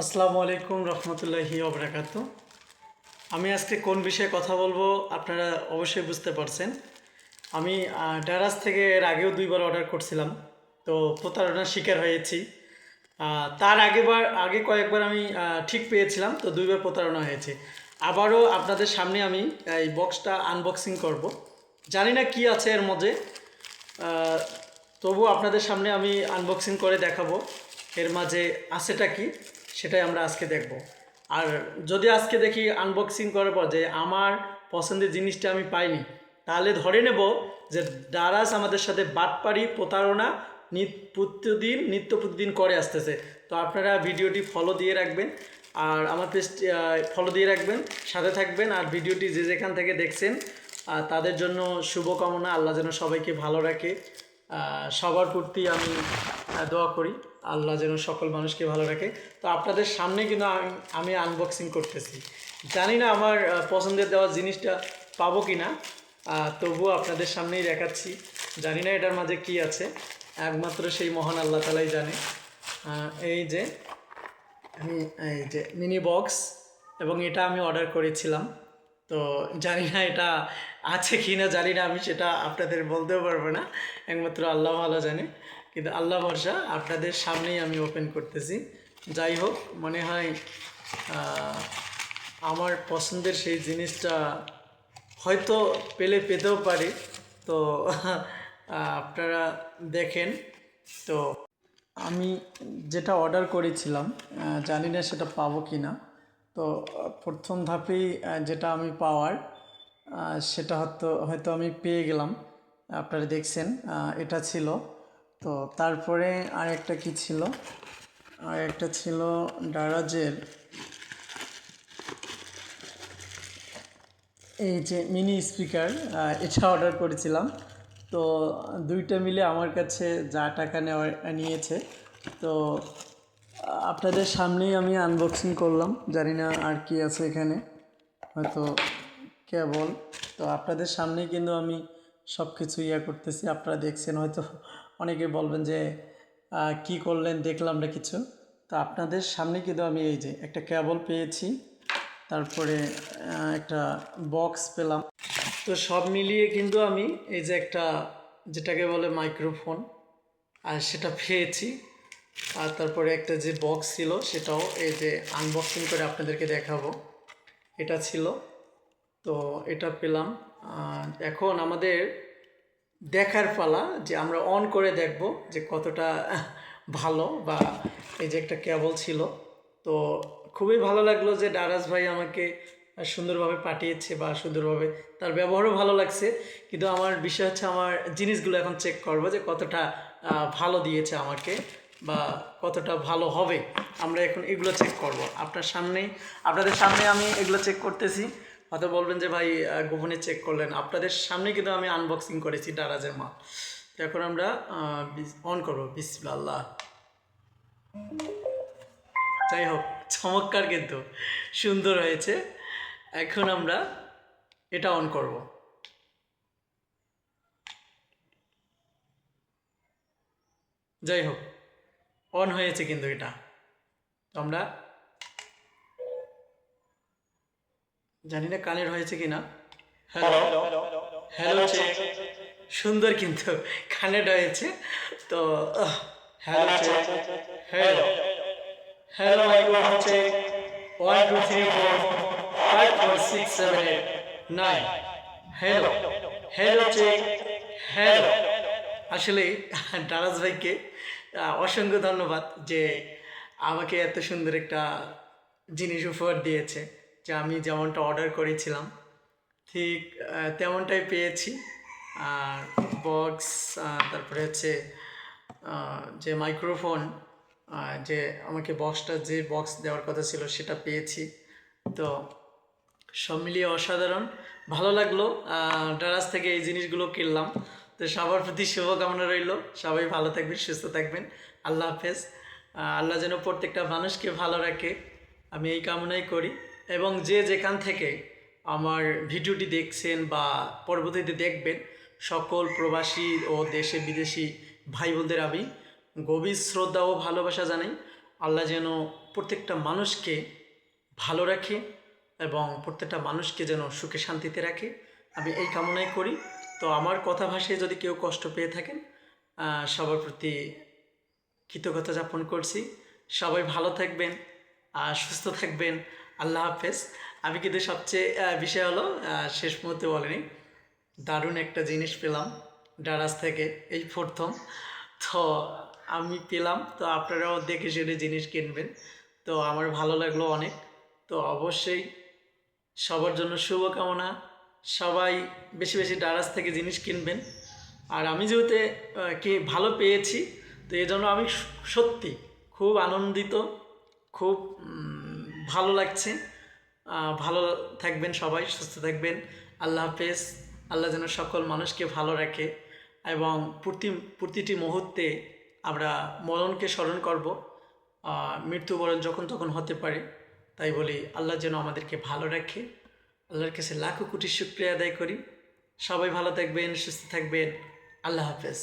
আসসালামু আলাইকুম রহমতুল্লাহি ওবরাকাত। আমি আজকে কোন বিষয়ে কথা বলব আপনারা অবশ্যই বুঝতে পারছেন। আমি ডারাস থেকে এর আগেও দুইবার অর্ডার করছিলাম, তো প্রতারণার শিকার হয়েছি। তার আগেবার, আগে কয়েকবার আমি ঠিক পেয়েছিলাম, তো দুইবার প্রতারণা হয়েছে। আবারও আপনাদের সামনে আমি এই বক্সটা আনবক্সিং করব। জানি না কি আছে এর মধ্যে তবু আপনাদের সামনে আমি আনবক্সিং করে দেখাবো। এর মাঝে আছেটা কি? সেটাই আমরা আজকে দেখব। আর যদি আজকে দেখি আনবক্সিং করার পর যে আমার পছন্দের জিনিসটা আমি পাইনি, তাহলে ধরে নেব যে দারাজ আমাদের সাথে বাটপাড়ি প্রতারণা প্রতিদিন, নিত্য প্রতিদিন করে আসতেছে। তো আপনারা ভিডিওটি ফলো দিয়ে রাখবেন, আর আমার পেজটি ফলো দিয়ে রাখবেন, সাথে থাকবেন, আর ভিডিওটি যে যেখান থেকে দেখছেন তাদের জন্য শুভকামনা, আল্লাহ যেন সবাইকে ভালো রাখে। সবার প্রতি আমি দোয়া করি। আল্লাহ যেন সকল মানুষকে ভালো রাখে। তো আপনাদের সামনে কিন্তু আমি আমি আনবক্সিং করতেছি। জানি না আমার পছন্দের দেওয়া জিনিসটা পাবো কি না তবুও আপনাদের সামনেই দেখাচ্ছি। জানি না এটার মাঝে কি আছে। একমাত্র সেই মহান আল্লাহ তালাই জানে। এই যে এই যে মিনি বক্স এবং এটা আমি অর্ডার করেছিলাম। তো জানি না এটা আছে কি না জানি না, আমি সেটা আপনাদের বলতেও পারব না। একমাত্র আল্লাহ ভালো জানে। কিন্তু আল্লাহ ভরসা, আপনাদের সামনেই আমি ওপেন করতেছি। যাই হোক, মনে হয় আমার পছন্দের সেই জিনিসটা হয়তো পেলে পেতেও পারি। তো আপনারা দেখেন। তো, আমি যেটা অর্ডার করেছিলাম জানি না সেটা পাবো কি না তো, প্রথম ধাপেই যেটা আমি পাওয়ার সেটা হয়তো হয়তো আমি পেয়ে গেলাম। আপনারা দেখছেন এটা ছিল। তো তারপরে আর একটা কি ছিল? আর একটা ছিল ডারাজের এই যে মিনি স্পিকার এটা অর্ডার করেছিলাম। তো দুইটা মিলে আমার কাছে যা টাকা নেওয়া, নিয়েছে। তো আপনাদের সামনেই আমি আনবক্সিং করলাম। জানি না আর কি আছে এখানে। হয়তো কেবল। তো আপনাদের সামনেই কিন্তু আমি সব কিছু ইয়া করতেছি। আপনারা দেখছেন, হয়তো অনেকে বলবেন যে কি করলেন? দেখলাম না কিছু। তো আপনাদের সামনে কিন্তু আমি এই যে একটা কেবল পেয়েছি। তারপরে একটা বক্স পেলাম। তো সব মিলিয়ে কিন্তু আমি এই যে একটা, যেটাকে বলে মাইক্রোফোন আর সেটা পেয়েছি। আর তারপরে একটা যে বক্স ছিল, সেটাও এই যে আনবক্সিং করে আপনাদেরকে দেখাবো। এটা ছিল। তো এটা পেলাম। এখন আমাদের দেখার পালা যে আমরা অন করে দেখব যে কতটা ভালো বা এই যে একটা কেবল ছিল। তো খুবই ভালো লাগল যে ডারাস ভাই আমাকে সুন্দরভাবে পাঠিয়েছে বা সুন্দরভাবে তার ব্যবহারও ভালো লাগছে। কিন্তু আমার বিষয় হচ্ছে, আমার জিনিসগুলো এখন চেক করব যে কতটা ভালো দিয়েছে আমাকে। বা কতটা ভালো হবে, আমরা এখন এগুলো চেক করব। আপনার সামনেই আপনাদের সামনে আমি এগুলো চেক করতেছি। হয়তো বলবেন যে ভাই গোপনে চেক করলেন। আপনাদের সামনে কিন্তু আমি আনবক্সিং করেছি ডারাজের মাল। তো এখন আমরা অন করব। বিসমিল্লাহ। যাই হোক, চমৎকার কিন্তু। সুন্দর হয়েছে। এখন আমরা এটা অন করব। যাই হোক। অন হয়েছে কিন্তু এটা। আমরা জানি না কানের হয়েছে কিনা। হ্যালো হ্যালো চেক সুন্দর কিন্তু কানের হয়েছে। তো hello check hello hello microphone check one two three four five four six seven eight nine hello hello check hello আসলে ডারাজ ভাইকে অসংখ্য ধন্যবাদ যে আমাকে এত সুন্দর একটা জিনিস উপহার দিয়েছে, যে আমি যেমনটা অর্ডার করেছিলাম, ঠিক তেমনটাই পেয়েছি। আর বক্স তারপরে হচ্ছে যে মাইক্রোফোন যে আমাকে বক্সটা যে বক্স দেওয়ার কথা ছিল সেটা পেয়েছি। তো সব মিলিয়ে অসাধারণ। ভালো লাগল ডারাস থেকে এই জিনিসগুলো কিনলাম। তো সবার প্রতি শুভকামনা রইল। সবাই ভালো থাকবেন, সুস্থ থাকবেন। আল্লাহ হাফেজ। আল্লাহ যেন প্রত্যেকটা মানুষকে ভালো রাখে। আমি এই কামনাই করি। এবং যে যেখান থেকে আমার ভিডিওটি দেখছেন বা পরবর্তীতে দেখবেন, সকল প্রবাসী ও দেশে বিদেশি ভাই বোনদের আমি গভীর শ্রদ্ধা ও ভালোবাসা জানাই। আল্লাহ যেন প্রত্যেকটা মানুষকে ভালো রাখে এবং প্রত্যেকটা মানুষকে যেন সুখে শান্তিতে রাখে। আমি এই কামনাই করি। তো আমার কথা ভাষায় যদি কেউ কষ্ট পেয়ে থাকেন সবার প্রতি কৃতজ্ঞতা যাপন করছি। সবাই ভালো থাকবেন আর সুস্থ থাকবেন। আল্লাহ হাফেজ। আমি কিন্তু সবচেয়ে বিষয় হলো শেষ মুহূর্তে বলেনি, দারুণ একটা জিনিস পেলাম ডারাস থেকে, এই প্রথম। তো আমি পেলাম, তো আপনারাও দেখে শুনে জিনিস কিনবেন। তো আমার ভালো লাগল অনেক। তো অবশ্যই সবার জন্য শুভকামনা। সবাই বেশি বেশি ডারাস থেকে জিনিস কিনবেন। আর আমি যেহেতু কে ভালো পেয়েছি, তো এই জন্য আমি সত্যি খুব আনন্দিত, খুব ভালো লাগছে। ভালো থাকবেন সবাই, সুস্থ থাকবেন। আল্লাহ হাফেজ। আল্লাহ যেন সকল মানুষকে ভালো রাখে এবং প্রতি, প্রতিটি মুহূর্তে আমরা মরণকে স্মরণ করব। মৃত্যুবরণ যখন তখন হতে পারে, তাই বলি আল্লাহ যেন আমাদেরকে ভালো রাখে। আল্লাহর কাছে লাখো কোটি শুক্রিয়া আদায় করি। সবাই ভালো থাকবেন সুস্থ থাকবেন। আল্লাহ হাফেজ।